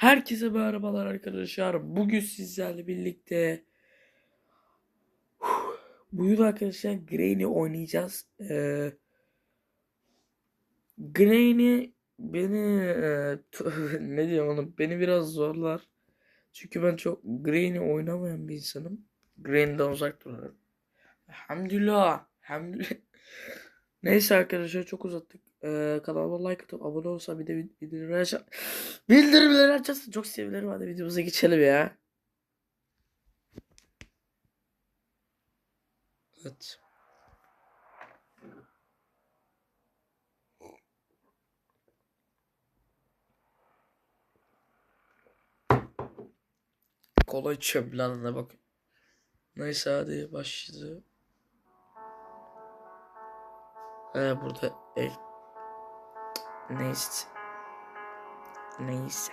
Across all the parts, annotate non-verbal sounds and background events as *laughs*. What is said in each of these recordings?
Herkese merhabalar arkadaşlar. Bugün sizlerle birlikte bu yıl arkadaşlar Grain'i oynayacağız. Ee, Grain'i beni e, ne diyeyim onu beni biraz zorlar. Çünkü ben çok Grain'i oynamayan bir insanım. Grain'den uzak durarım. Elhamdülillah. Elhamdülillah. *laughs* Neyse arkadaşlar çok uzattık. Ee, kanalıma like atıp abone olursa bir de bil- bildirimleri aç *gasps* bildirimleri açarsa çok sevinirim. Hadi videomuza geçelim ya. Evet. Kola içiyorum planına bak. Neyse hadi başladı. Ee, burada el... Neyse. Neyse.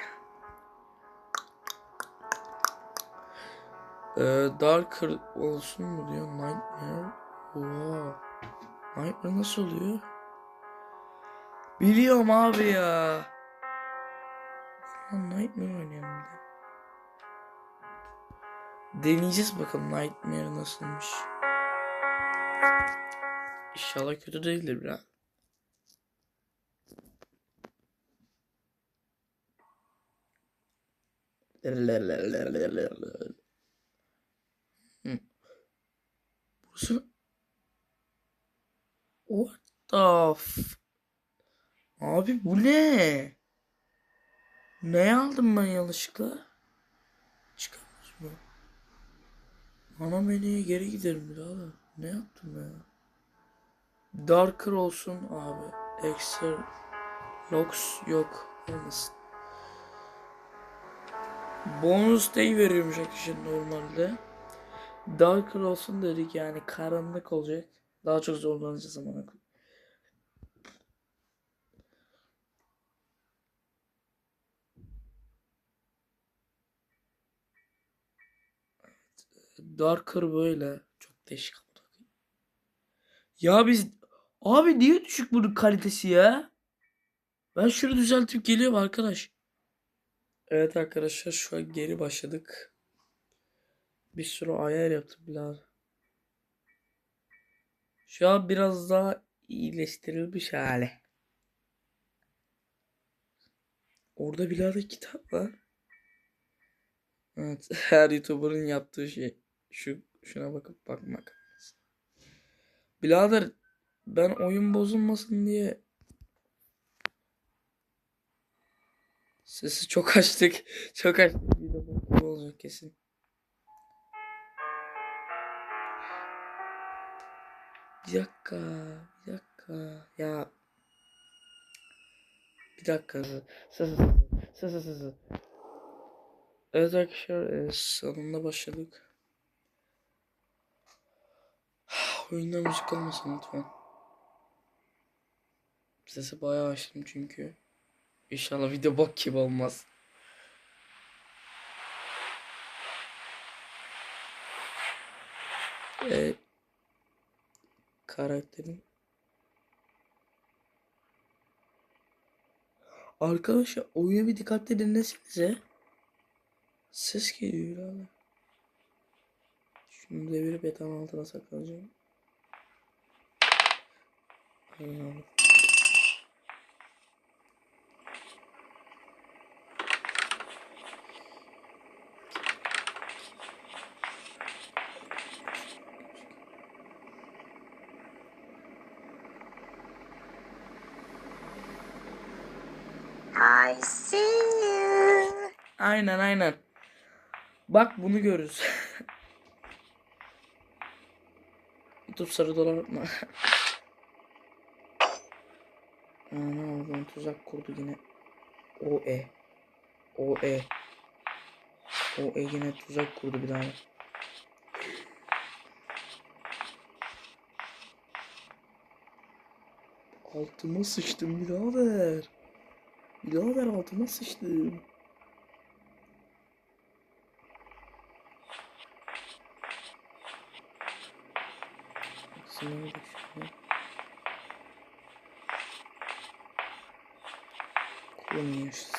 Ee, Darker olsun mu diyor Nightmare. Oha. Nightmare nasıl oluyor? Biliyorum abi ya. Nightmare oynayalım de. Deneyeceğiz bakalım Nightmare nasılmış. İnşallah kötü değildir biraz. Hı. Burası What the f... Abi bu ne? Ne aldım ben yanlışlıkla? Çıkamaz mı? Ana menüye geri giderim birader. Ne yaptım ya? Darker olsun abi. Extra Lox yok. Olmasın. Bonus day veriyormuş arkadaşlar normalde. Darker olsun dedik yani karanlık olacak. Daha çok zorlanacağız ama. Darker böyle. Çok değişik. Ya biz abi niye düşük bunun kalitesi ya? Ben şunu düzeltip geliyorum arkadaş. Evet arkadaşlar şu an geri başladık. Bir sürü ayar yaptım biraz. Şu an biraz daha iyileştirilmiş hali. Orada birader kitap var. Evet, *laughs* her YouTuber'ın yaptığı şey. Şu şuna bakıp bakmak. Birader ben oyun bozulmasın diye sesi çok açtık. *laughs* Çok açtık. Bir de bok olacak kesin. Bir dakika. Bir dakika. Ya. Bir dakika. Sı sı sı sı. Evet arkadaşlar e, sonunda başladık. *sighs* Oyunda müzik olmasın lütfen. Sesi bayağı açtım çünkü. İnşallah video bok gibi olmaz. Ee, karakterin Arkadaşlar oyunu bir dikkatli dinlesenize. Ses geliyor abi. Şunu devirip yatağın altına saklanacağım. Aynen. I see you. Aynen aynen. Bak bunu görürüz. *laughs* YouTube sarı dolar mı? Ana oradan tuzak kurdu yine. O e. O e. O e yine tuzak kurdu bir daha. Altıma sıçtım birader. Birader altıma sıçtım. Sınavı da şöyle. Kullanıyoruz.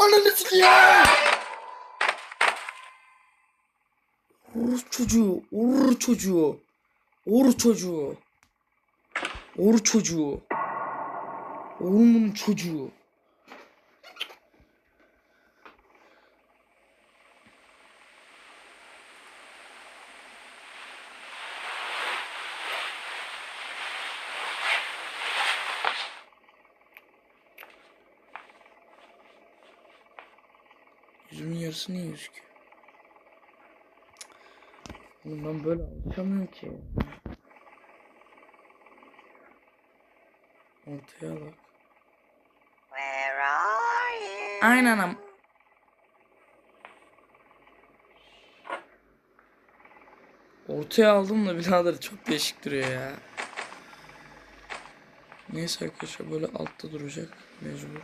Ananı sikeyim. Uğur çocuğu, uğur çocuğu, uğur çocuğu, uğur çocuğu, uğurumun çocuğu. Yüzümün yarısı niye gözüküyor? Ben böyle alışamıyorum ki. Ortaya bak. Where are you? Aynen am. Ortaya aldım da birader çok değişik duruyor ya. Neyse arkadaşlar böyle altta duracak mecbur.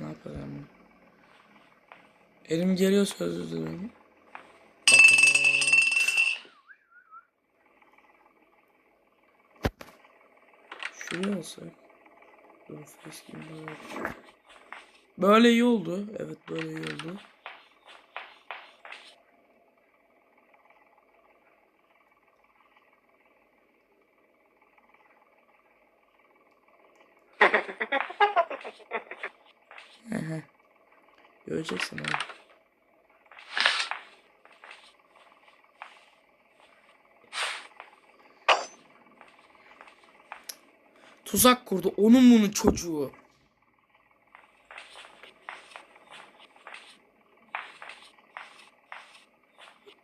Ne yapacağım? Elim geliyor sözü dilerim. Facecam böyle. İyi oldu. Evet böyle iyi oldu. *laughs* Göreceksin abi. Tuzak kurdu. Onun bunun çocuğu.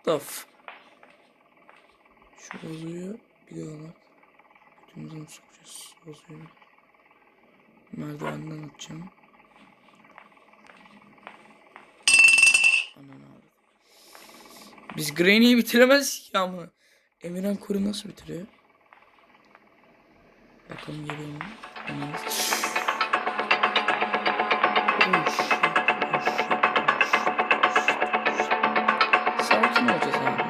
The f- Şu vazoyu bir daha bak. Götümüzden sokacağız vazoyu. Merdivenden atacağım. Aman abi. Biz Granny'yi bitiremezdik ya ama. Emirhan Kuri nasıl bitiriyor? Bakalım geliyor mu? Sakin olacağız abi.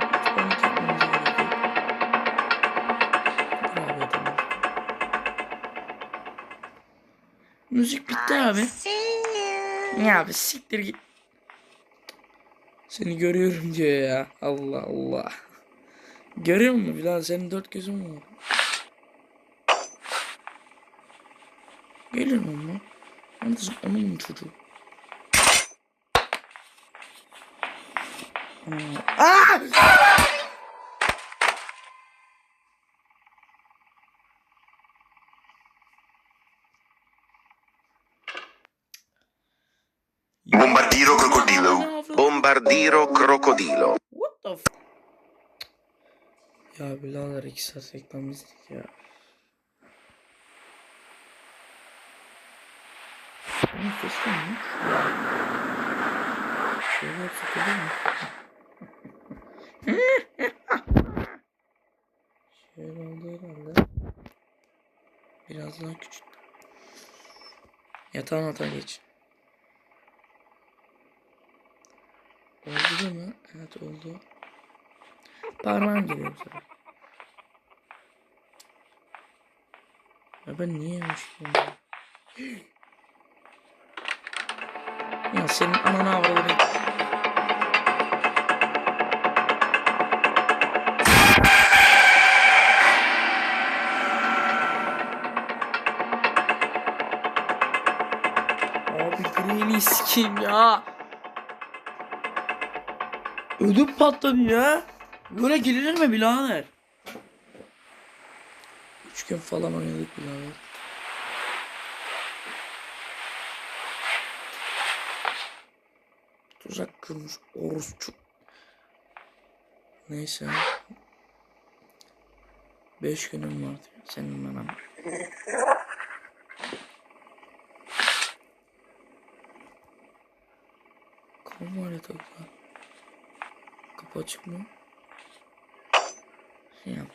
Müzik bitti abi. Ya abi siktir git. Seni görüyorum diyor ya. Allah Allah. Görüyor musun Bilal? Senin dört gözün var. Mi ama? Neredesin? Onun çocuğu. Aa! Bombardiro crocodilo. Bombardiro crocodilo. What the f Ya birader iki saat reklam izledik ya. Bunun sesi ne? Şöyle yapsak olur mu? Şöyle oldu herhalde. Biraz daha küçük. Yatağın ata geç. Oldu mi? Evet oldu. Parmağım geliyor bu sefer. Ya ben niye yemişim ya? Senin ananı avradını. Abi Green'i sikeyim ya. Ödüm patladı ya. Böyle girilir mi birader? Üç gün falan oynadık birader. Tuzak kurmuş orospu. Neyse. Beş günüm vardı senin bana. Kapı var ya takla. Kapı açık mı? Ya.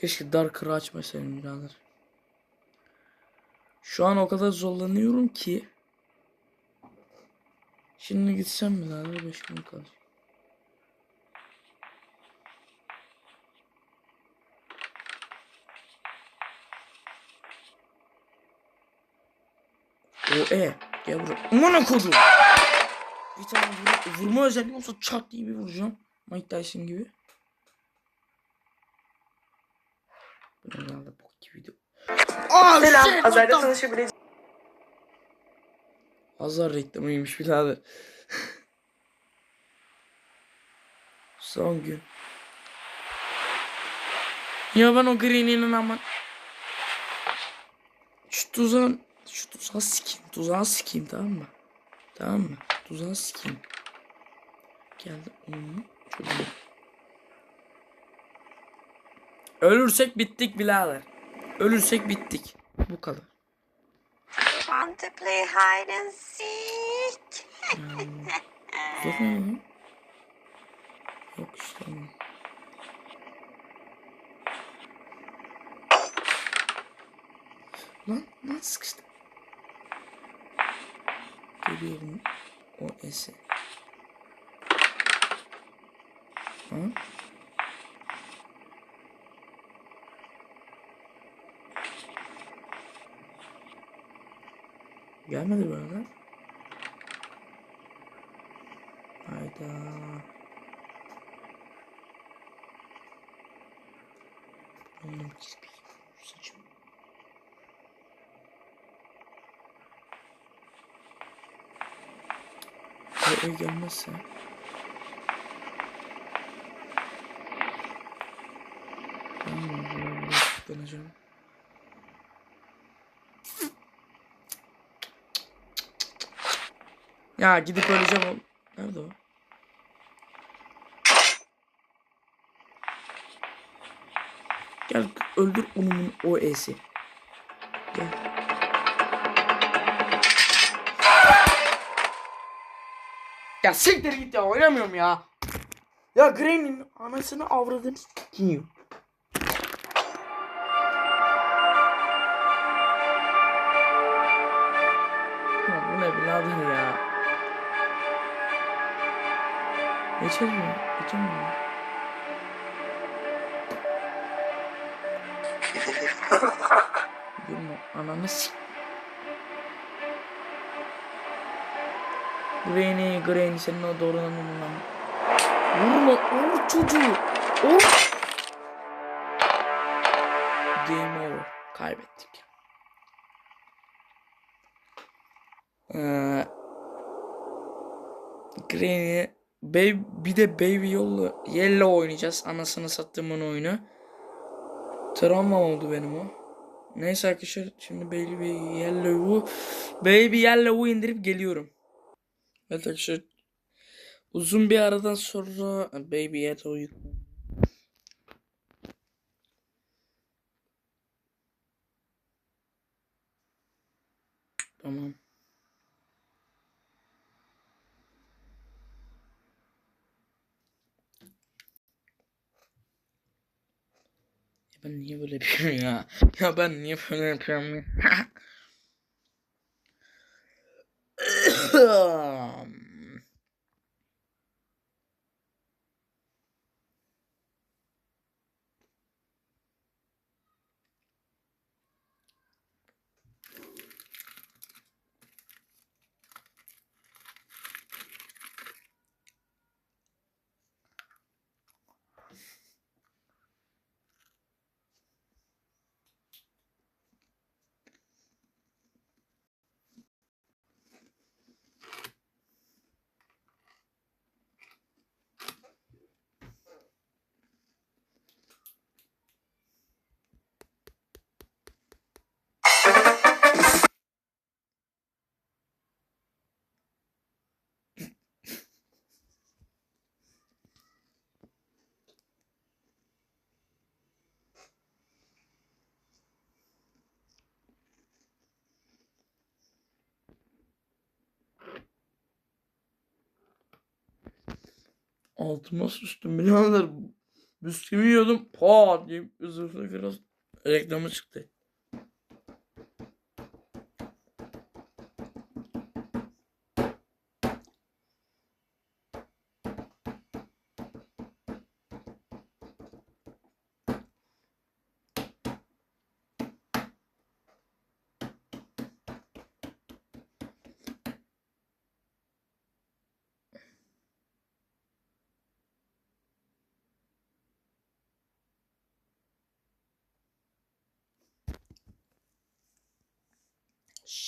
Keşke Darker'ı açmasaydım birader. Şu an o kadar zorlanıyorum ki. Şimdi gitsem mi daha 5 gün kalır. O e gel buraya. Aman kodu. Bir tane vur vurma özelliği olsa çat diye bir vuracağım. Mike Tyson gibi. Bunu da bu video Aa, Selam. what the- tanışabileceğim. Azar reklamıymış birader. *laughs* Son gün. Ya ben o green'inin aman. Şu tuzağın, şu tuzağı sikeyim. Tuzağı sikeyim tamam mı? Tamam mı? Tuzağı sikeyim. Geldi. Çocuğu. Ölürsek bittik birader. Ölürsek bittik. Bu kadar. Want to play hide and seek? Zor ne lan? Yok işte. Lan lan sıkıştı. Geliyorum o esi. Ha? Gelmedi böyle. Hayda. Oğlum kirpi saçım. O ev gelmezse. Tamam mı? Buraya buraya tıklanacağım. Ya gidip öleceğim o. Nerede o? Gel öldür onun o esi. Gel. Ya siktir git ya oynamıyorum ya. Ya Granny'nin anasını avradını s**eyim. Ya bu ne birader ya. Geçemiyorum. Geçemiyorum. Gülme. Ananı s**. Granny, Granny senin o doğrulan lan. Vurma, vur çocuğu. Vur. Game over. Kaybettik. Ee, Granny, Baby, bir de Baby Yellow, Yellow oynayacağız. Anasını sattığımın oyunu. Travma oldu benim o. Neyse arkadaşlar şimdi Baby Yellow'u Baby Yellow'u indirip geliyorum. Evet arkadaşlar uzun bir aradan sonra Baby Yellow'u yük- Tamam. Ya ben niye böyle yapıyorum ya? Ya ben niye böyle yapıyorum ya? Altıma sıçtım birader. Bisküvi yiyordum. Pa diye üzerine biraz reklamı çıktı.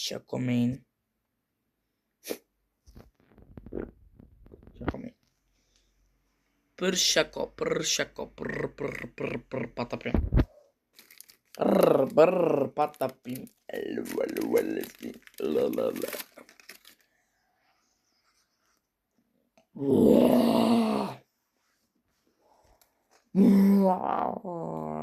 Já comendo. per chaco per chaco per, per, per, per, patapim. per per patapim. Alô, alô, alô. Uau. Uau.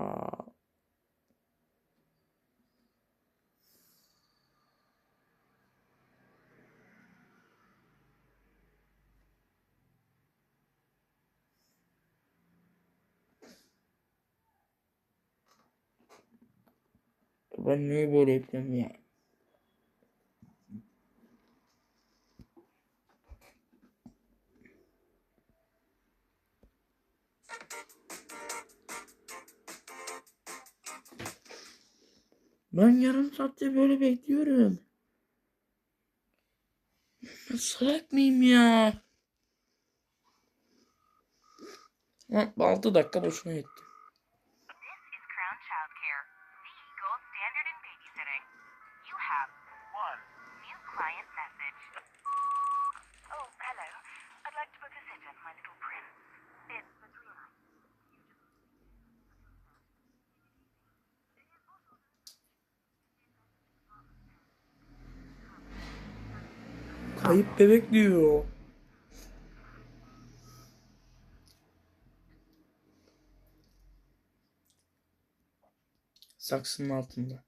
Ben niye böyle yapıyorum ya? Ben yarım saatte böyle bekliyorum. Ben salak mıyım ya? Ha, 6 dakika boşuna gitti. Kayıp bebek diyor. Saksının altında.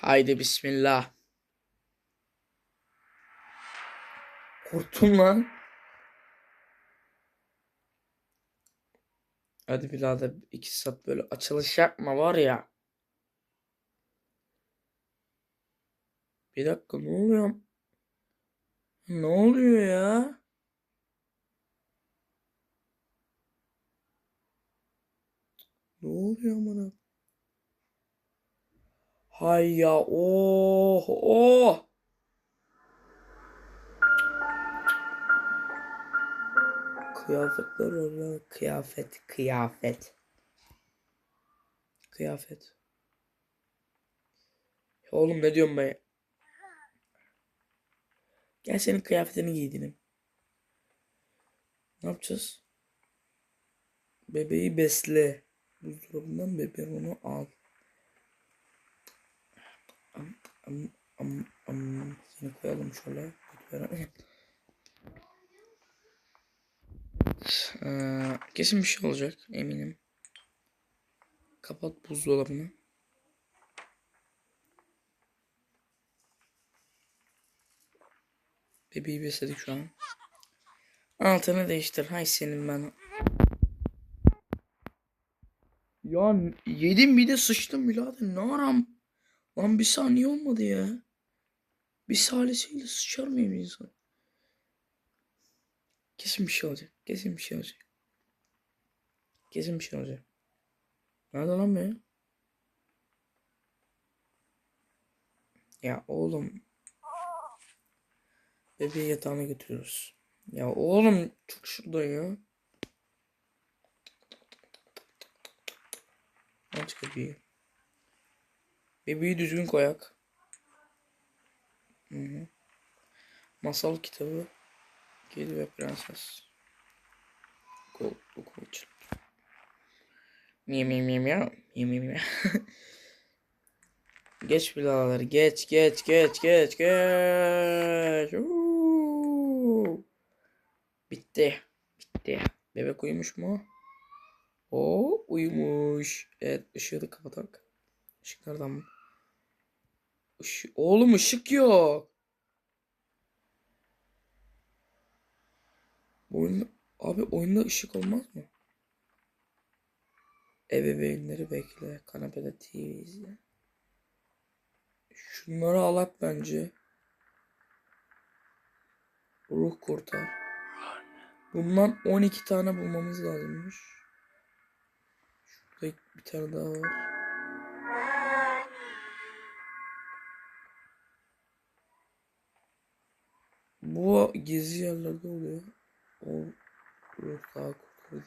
Haydi bismillah. Korktum lan. Hadi birader iki saat böyle açılış yapma var ya. Bir dakika ne oluyor? Ne oluyor ya? Ne oluyor amına? Hay ya oh oh. Kıyafetler öyle kıyafet kıyafet. Kıyafet. Ya oğlum ne diyorum ben? Gel senin kıyafetini giydirelim. Ne yapacağız? Bebeği besle. Buzdolabından bebeğini al. Am, am, am, am. Seni koyalım şöyle. *laughs* Ee, kesin bir şey olacak eminim. Kapat buzdolabını. Bebeği besledik şu an. Altını değiştir. Hay senin ben. Ya yedim bir de sıçtım birader. Ne aram? Lan bir saniye olmadı ya. Bir salisiyle sıçar mıyım insan? Kesin bir şey olacak. Kesin bir şey olacak. Kesin bir şey olacak. Nerede lan be? Ya oğlum. Bebeği yatağına götürüyoruz. Ya oğlum çok şurada ya. Aç kapıyı. Bebeği düzgün koyak. Hı hı. Masal kitabı. Kedi ve Prenses. Kol, okul için. Miyav miyav miyav miyav. Miyav miyav miyav. *laughs* Geç birader geç geç geç geç geç. Bitti. Bitti. Bebek uyumuş mu? O uyumuş. Evet ışığı da kapatak. Işık nereden mı? Işık. Oğlum ışık yok. Bu oyunda, abi oyunda ışık olmaz mı? Ebeveynleri bekle. Kanepede TV izle. Şunları alak bence. Ruh kurtar. Bundan 12 tane bulmamız lazımmış. Şurada bir tane daha var. Bu gizli yerlerde oluyor. O daha kurtarıcı.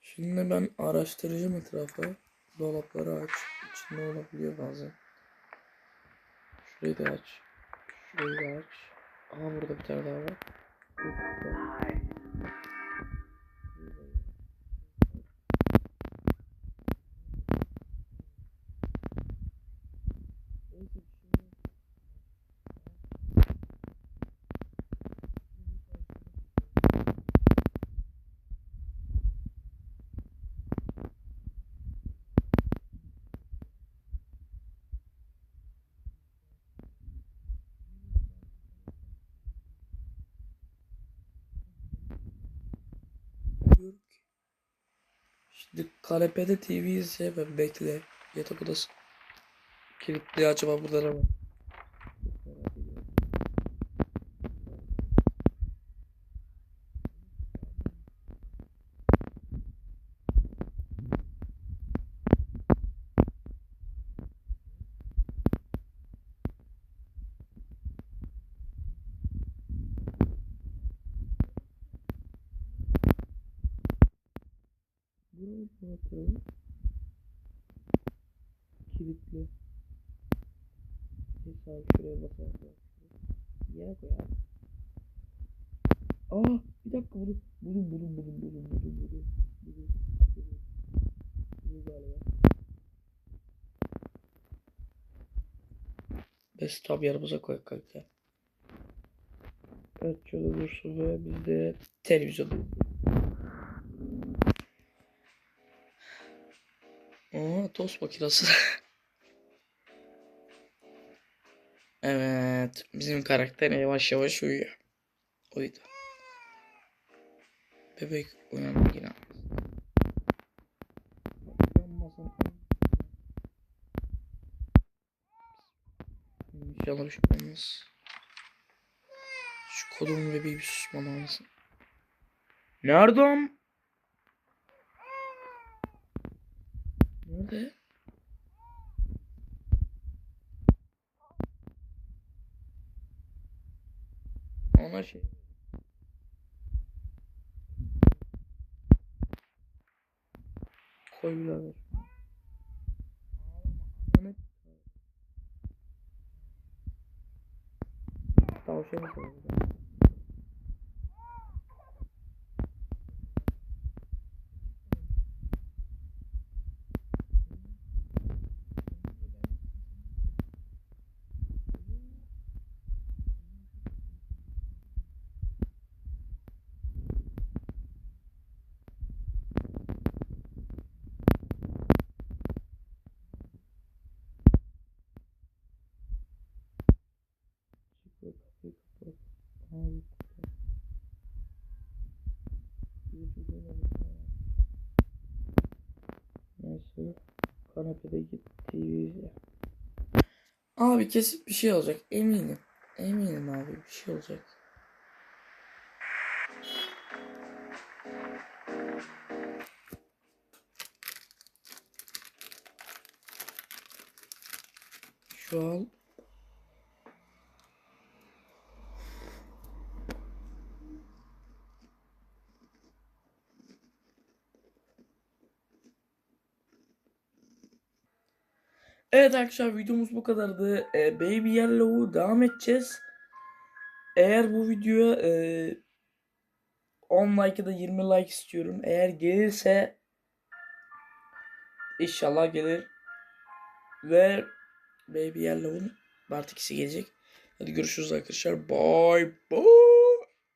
Şimdi ben araştıracağım etrafı. Dolapları aç. İçinde olabiliyor bazen. Şurayı da aç. Şurayı da aç. Aha burada bir tane daha var. Çok güzel. Neyse, şimdi- Yok. Şimdi kanepede TV izleyemem bekle. Yatak odası. Kilitli acaba burada ne kapatalım. Kilitli. Abi şuraya basalım. Yere koy abi. Aa bir dakika bunu bulun bulun bulun bulun bulun bulun bulun bulun bulun galiba. Biz tabi yanımıza koy kanka. Evet şöyle dursun ve biz de televizyon Aa tost makinesi. *laughs* evet bizim karakter yavaş yavaş uyuyor. Uyudu. Bebek uyandı yine. İnşallah bir şey olmaz. Şu kodumun bebeği bir susmalı olmasın. Nerede? Nerede? Ona şey. Koyuyorlar. Tavşan koyuyorlar. Abi kesin bir şey olacak. Eminim. Eminim abi bir şey olacak. Şu an Evet arkadaşlar videomuz bu kadardı. Ee, Baby Yellow'u devam edeceğiz. Eğer bu videoya e, 10 like ya da 20 like istiyorum. Eğer gelirse inşallah gelir. Ve Baby Yellow'un Part 2'si gelecek. Hadi görüşürüz arkadaşlar. Bye bye.